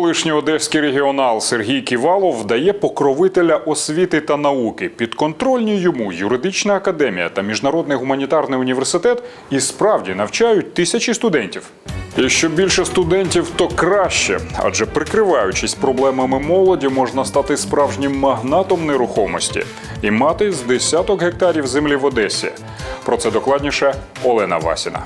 Колишній одеський регіонал Сергій Ківалов вдає покровителя освіти та науки. Підконтрольні йому юридична академія та міжнародний гуманітарний університет і справді навчають тисячі студентів. І що більше студентів, то краще, адже прикриваючись проблемами молоді, можна стати справжнім магнатом нерухомості і мати з десяток гектарів землі в Одесі. Про це докладніше Олена Васіна.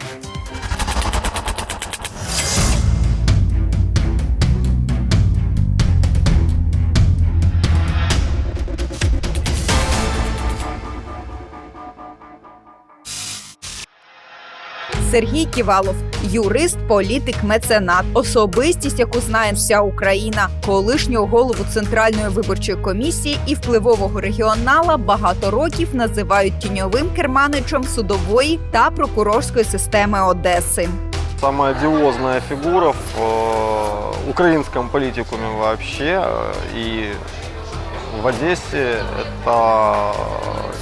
Сергій Ківалов, юрист, політик, меценат, особистість, яку знає вся Україна, колишнього голову центральної виборчої комісії і впливового регіонала багато років називають тіньовим керманичем судової та прокурорської системи Одеси. Самая одиозная фигура в э, украинском политикуме вообще э, и в Одессе это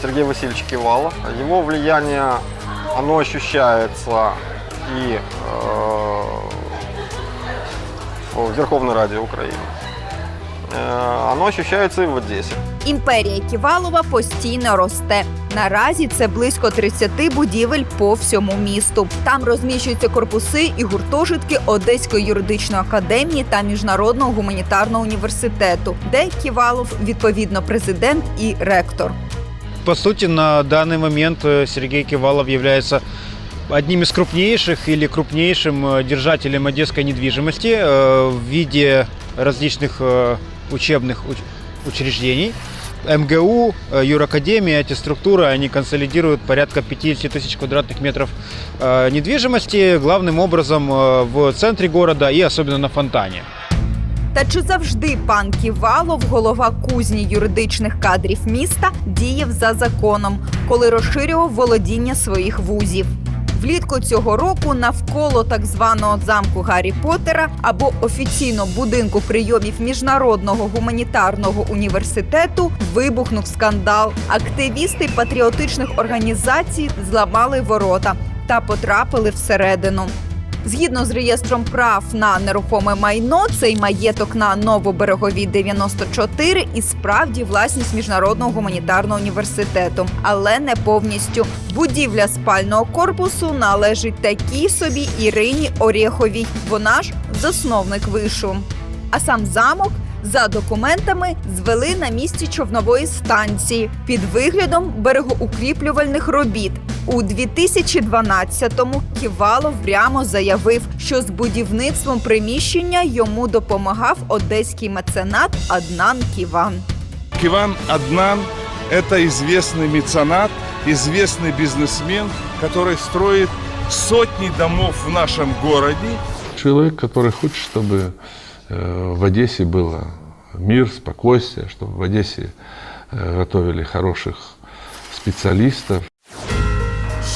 Сергей Васильевич Кивалов. Его влияние, оно ощущается и э, в Верховной Раде Украины. Э, Оно ощущается и в Одессе. Імперія Ківалова постійно росте. Наразі це близько 30 будівель по всьому місту. Там розміщуються корпуси і гуртожитки Одеської юридичної академії та міжнародного гуманітарного університету, де Ківалов відповідно президент і ректор. По сути, на данный момент э, Сергей Кивалов является одним из крупнейших или крупнейшим э, держателем одесской недвижимости э, в виде различных учебных уч- учреждений. МГУ, Юракадемия, эти структуры, они консолидируют порядка 50 тысяч квадратных метров недвижимости, главным образом в центре города и особенно на Фонтане. Та чи завжди пан Ківалов, голова кузні юридичних кадрів міста, діяв за законом, коли розширював володіння своїх вузів? Влітку цього року навколо так званого замку Гаррі Поттера або офіційно будинку прийомів міжнародного гуманітарного університету вибухнув скандал. Активісти патріотичних організацій зламали ворота та потрапили всередину. Згідно з реєстром прав на нерухоме майно, цей маєток на Новобереговій 94 і справді власність міжнародного гуманітарного університету, але не повністю. Будівля спального корпусу належить такій собі Ірині Орєховій. Вона ж засновник вишу. А сам замок за документами звели на місці човнової станції під виглядом берегоукріплювальних робіт. У 2012-му Ківалов прямо заявив, що з будівництвом приміщення йому допомагав одеський меценат Аднан Ківан. Киван Аднан – это известный меценат, известный бизнесмен, который строит сотни домов в нашем городе. Человек, который хочет, чтобы э, в Одессе было мир, спокойствие, чтобы в Одессе э, готовили хороших специалистов.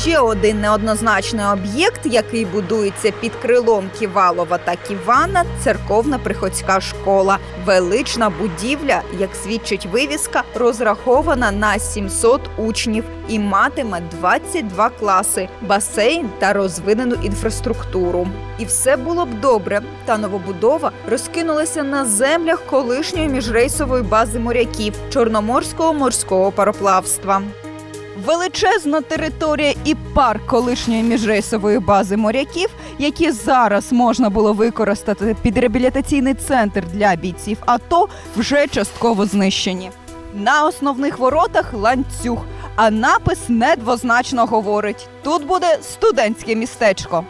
Ще один неоднозначний об'єкт, який будується під крилом Ківалова та Ківана церковна приходська школа. Велична будівля, як свідчить вивіска, розрахована на 700 учнів і матиме 22 класи, басейн та розвинену інфраструктуру. І все було б добре. Та новобудова розкинулася на землях колишньої міжрейсової бази моряків Чорноморського морського пароплавства. Величезна територія і парк колишньої міжрейсової бази моряків, які зараз можна було використати під реабілітаційний центр для бійців АТО, вже частково знищені. На основних воротах ланцюг, а напис недвозначно говорить: тут буде студентське містечко.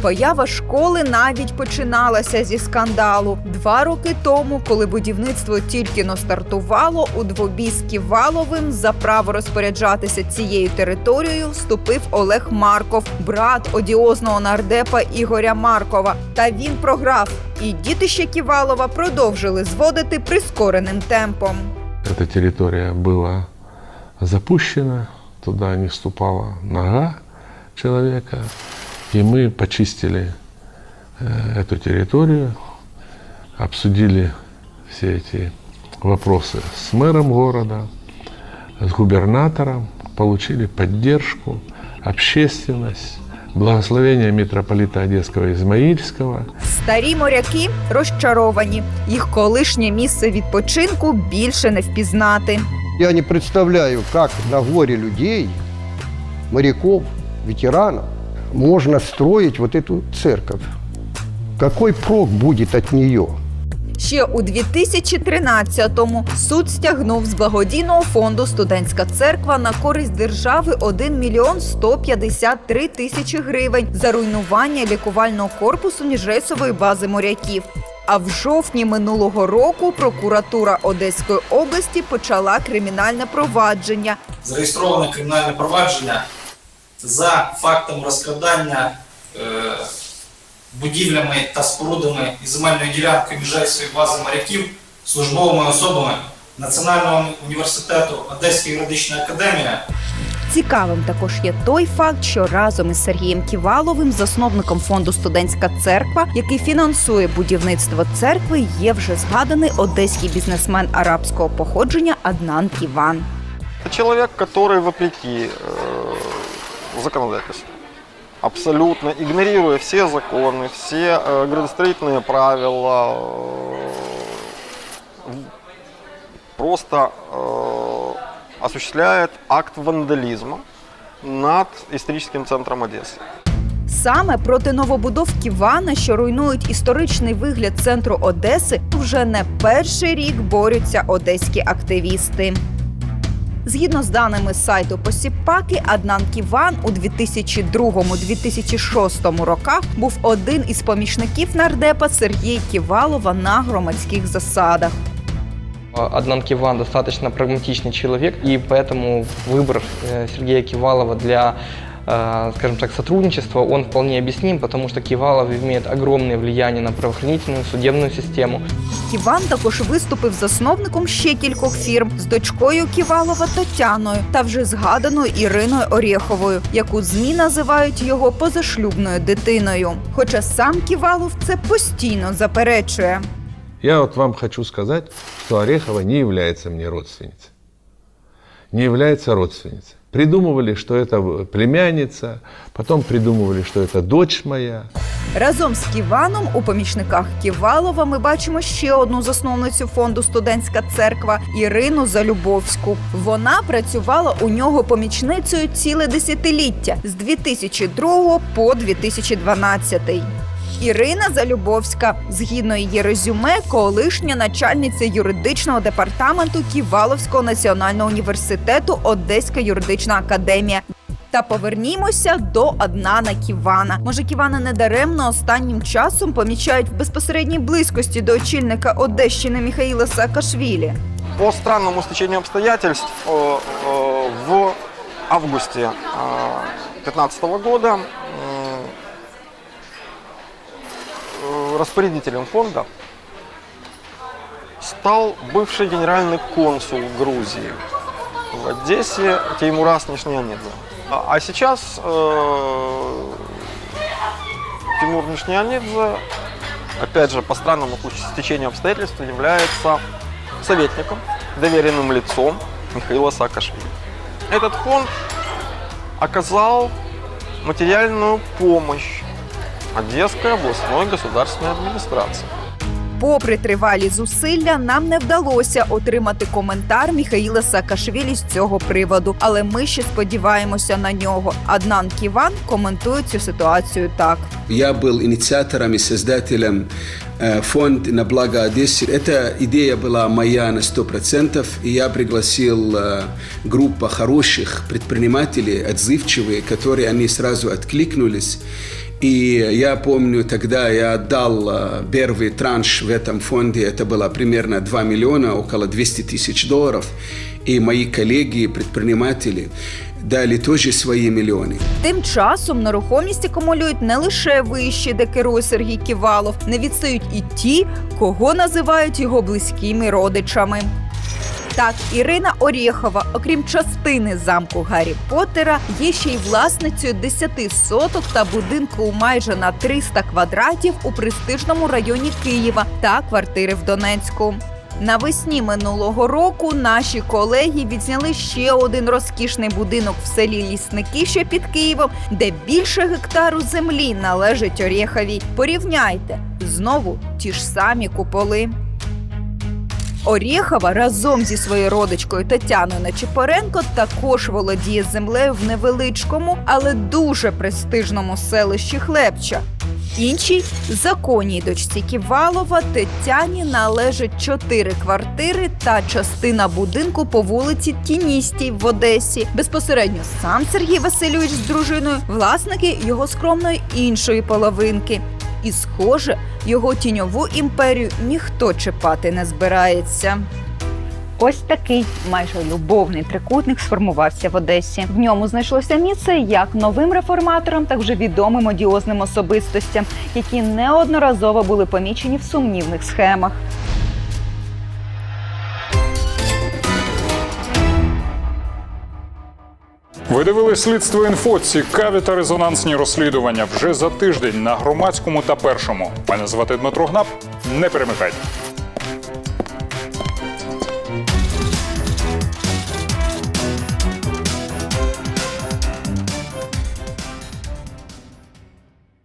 Поява школи навіть починалася зі скандалу два роки тому, коли будівництво тільки но стартувало. У двобій з Ківаловим за право розпоряджатися цією територією вступив Олег Марков, брат одіозного нардепа Ігоря Маркова. Та він програв. І дітище Ківалова продовжили зводити прискореним темпом. Эта территория была запущена, туда не ступала нога человека. И мы почистили э, эту территорию, обсудили все эти вопросы с мэром города, с губернатором, получили поддержку, общественность, благословение митрополита Одесского и Измаильского. Старі моряки розчаровані. Їх колишнє місце відпочинку більше не впізнати. Я не представляю, как на горе людей, моряков, ветеранов, можно строить вот эту церковь. Какой прок будет от нее? Ще у 2013-му суд стягнув з благодійного фонду Студентська церква на користь держави 1 мільйон 153 тисячі гривень за руйнування лікувального корпусу міжрейсової бази моряків. А в жовтні минулого року прокуратура Одеської області почала кримінальне провадження зареєстроване кримінальне провадження за фактом розкрадання е, будівлями та спорудами і земельною ділянкою міжейської бази моряків службовими особами Національного університету Одеська юридична академія Цікавим також є той факт, що разом із Сергієм Ківаловим, засновником фонду Студентська церква, який фінансує будівництво церкви, є вже згаданий одеський бізнесмен арабського походження Аднан Ківан. Это человек, который вопреки э, законодательству, абсолютно игнорируя все законы, все э, градостроительные правила, э, в- просто э, осуществляет акт вандализма над историческим центром Одессы. Саме проти новобудов Ківана, що руйнують історичний вигляд центру Одеси, вже не перший рік борються одеські активісти. Згідно з даними сайту Посіпаки, Аднан Ківан у 2002-2006 роках був один із помічників нардепа Сергія Ківалова на громадських засадах. Аднан Киван достаточно прагматичный человек, и поэтому выбор э, Сергея Кивалова для, э, скажем так, сотрудничества, он вполне объясним, потому что Кивалов имеет огромное влияние на правоохранительную, судебную систему. Ківан також виступив засновником ще кількох фірм з дочкою Ківалова Тетяною та вже згаданою Іриною Орєховою, яку змі називають його позашлюбною дитиною. Хоча сам Ківалов це постійно заперечує. Я вот вам хочу сказать, что Орехова не является мне родственницей. Не является родственницей. Придумывали, что это племянница, потом придумывали, что это дочь моя. Разом з Ківаном у помічниках Ківалова ми бачимо ще одну засновницю фонду Студентська церква Ірину Залюбовську. Вона працювала у нього помічницею ціле десятиліття з 2002 по 2012. Ірина Залюбовська, згідно її резюме, колишня начальниця юридичного департаменту Ківаловського національного університету Одеська юридична академія. Та повернімося до Аднана Ківана. Може, Ківана недаремно останнім часом помічають в безпосередній близькості до очільника Одещини Міхаїла Саакашвілі. По странному стечению обстоятельств в августе 2015 года распорядителем фонда стал бывший генеральный консул Грузии в Одессе Теймурас Нишнянидзе. А а сейчас э, Тимур Нишнянидзе, опять же, по странному стечению обстоятельств, является советником, доверенным лицом Михаила Саакашвили. Этот фонд оказал материальную помощь Одесской областной государственной администрации. Попри тривалі зусилля, нам не вдалося отримати коментар Міхаїла Саакашвілі з цього приводу, але ми ще сподіваємося на нього. Аднан Ківан коментує цю ситуацію так. Я был инициатором и создателем э, фонд на благо Одессе. Эта идея была моя на 100%, и я пригласил э, группу хороших предпринимателей, отзывчивые, которые они сразу откликнулись. И я помню, тогда я отдал э, первый транш в этом фонде, это было примерно 2 миллиона, около 200 тысяч долларов. И мои коллеги, предприниматели дали тоже свои миллионы. Тим часом нерухомість акумулюють не лише вищі, де керує Сергій Ківалов, не відстають і ті, кого називають його близькими родичами. Так, Ірина Орєхова, окрім частини замку Гаррі Поттера, є ще й власницею 10 соток та будинку майже на 300 квадратів у престижному районі Києва та квартири в Донецьку. Навесні минулого року наші колеги відзняли ще один розкішний будинок в селі Лісники, що під Києвом, де більше гектару землі належить Орєховій. Порівняйте знову ті ж самі куполи. Орєхова разом зі своєю родичкою Тетяною Нечипоренко також володіє землею в невеличкому, але дуже престижному селищі Хлебча. Іншій законній дочці Ківалова Тетяні належать чотири квартири та частина будинку по вулиці Тіністій в Одесі. Безпосередньо сам Сергій Васильович з дружиною власники його скромної іншої половинки. І, схоже, його тіньову імперію ніхто чіпати не збирається. Ось такий майже любовний трикутник сформувався в Одесі. В ньому знайшлося місце як новим реформаторам, так вже відомим одіозним особистостям, які неодноразово були помічені в сумнівних схемах. Ви дивились слідство інфо. Цікаві та резонансні розслідування вже за тиждень на громадському та першому. Мене звати Дмитро Гнап. Не перемикайте.